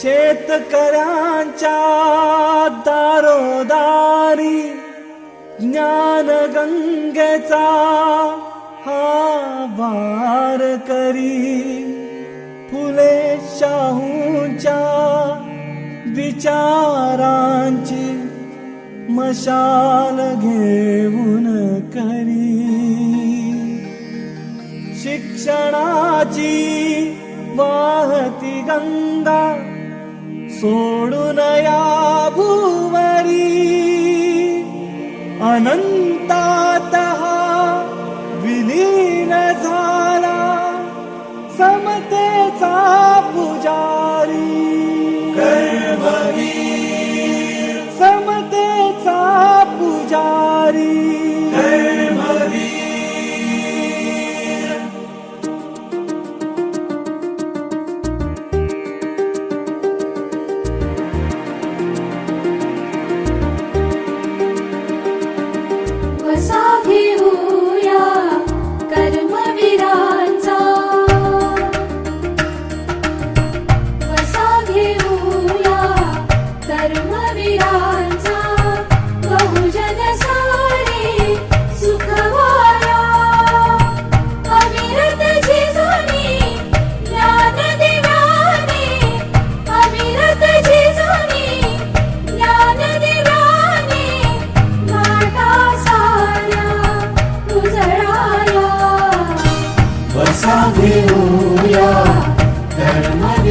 शेतकऱ्यांच्या दारोदारी ज्ञान गंगेचा हा वार करी. फुले शाहूच्या विचारांची मशाल घेऊन करी. शिक्षणाची वाहती गंगा सोडुनया भूवरी. अनन्त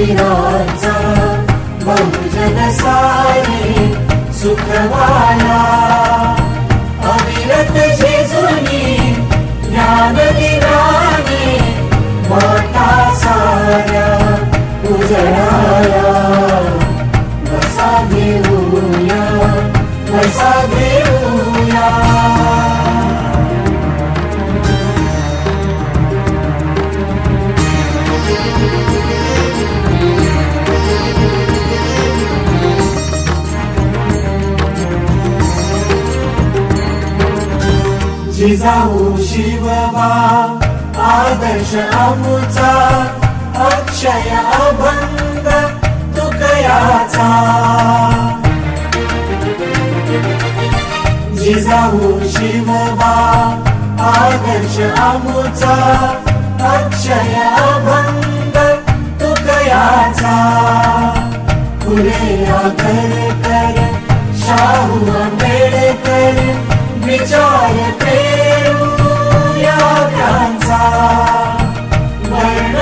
धर्मवीराचा बहुजन सारे सुखवाया जिजाऊ शिवबा आदर्श अमुचा अक्षय अभंग तुकयाचा. जिजाऊ शिवबा आदर्श अमुचा अक्षय अभंग तुकयाचा. फुले आगरकर शाहू आंबेडकर विचार या त्यांचा वर्ण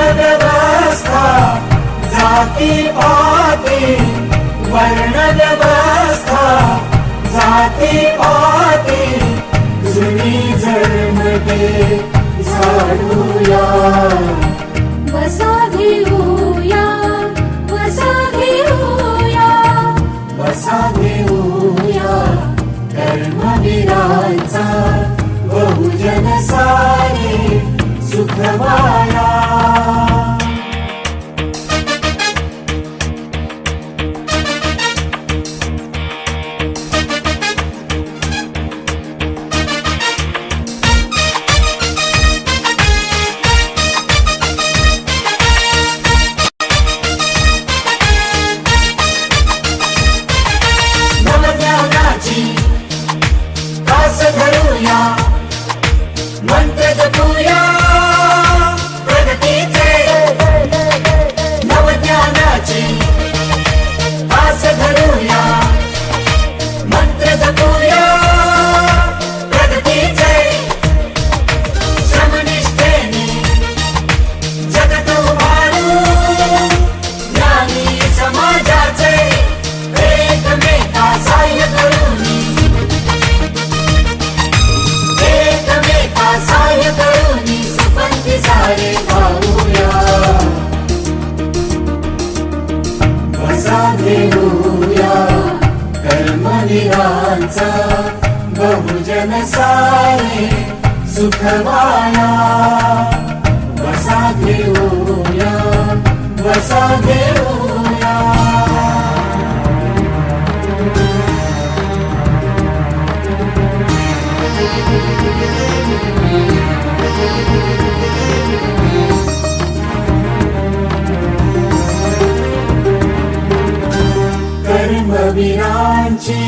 जाती पाती. वर्ण जाती पाती. जुनी जन्मते सुखवाया नवज्ञानाची कर्मवीरांचा बहुजन सारे सुखवाया बसा घेऊया बसा घेऊया. वीरांची